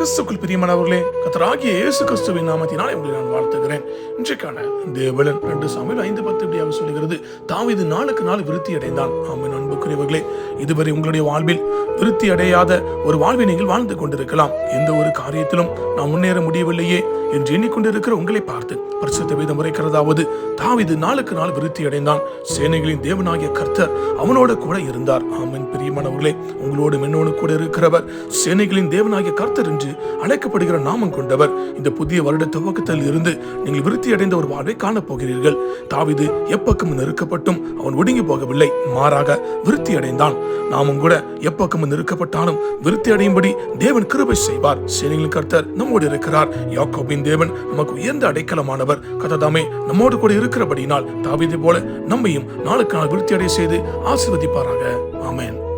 கிறிஸ்துக்குள் பிரியமானவர்களே கத்தராகிய இயேசு கிறிஸ்துவின் நாமத்தினால் உங்களை நான் வாழ்த்துகிறேன். இன்றைக்கான தேவலன் ரெண்டு சாமியில் ஐந்து பத்து இப்படியாக சொல்லுகிறது தாவிது நாளுக்கு நாள் விருத்தி அடைந்தான் ஆமென். அன்புக்குரியவர்களே இதுவரை உங்களுடைய வாழ்வில் திருப்தி அடையாத ஒரு வாழ்வை நீங்கள் வாழ்ந்து கொண்டிருக்கலாம். எந்த ஒரு காரியத்திலும் நாம் முன்னேற முடியவில்லையே என்று எண்ணிக்கொண்டிருக்கிற உங்களை பார்த்து பரிசுத்த வேதம் உரைக்கிறதாவது தாவிது நாளுக்கு நாள் விருத்தி அடைந்தான் சேனைகளின் தேவனாகிய கர்த்தர் அவனோட கூட இருந்தார். ஆமன். பிரியமானவர்களே உங்களோடு மென்னோடு கூட இருக்கிறவர் சேனைகளின் தேவனாகிய கர்த்தர் என்று அழைக்கப்படுகிற நாமம் கொண்டவர். இந்த புதிய வருட துவக்கத்தில் இருந்து நீங்கள் விருத்தி அடைந்த ஒரு வாழ்வை காணப் போகிறீர்கள் தாவீது எப்பக்கம் நெருக்கப்பட்டும் அவன் ஒடுங்கி போகவில்லை. மாறாக விருத்தி அடைந்தான் நாமும் கூட எப்பக்கம் நெருக்கப்பட்டாலும் விருத்தி அடையும்படி தேவன் கிருபை செய்வார். சேனைகளின் கர்த்தர் நம்மோடு இருக்கிறார். யாக்கோபின் தேவன் நமக்கு உயர்ந்த அடைக்கலமானவர். கததாமே நம்மோடு கூட இருக்கிறபடியினால் தாவிதை போல நம்மையும் நாளுக்கு நாள் விருத்தி அடைய செய்து ஆசிர்வதிப்பாராக. ஆமேன்.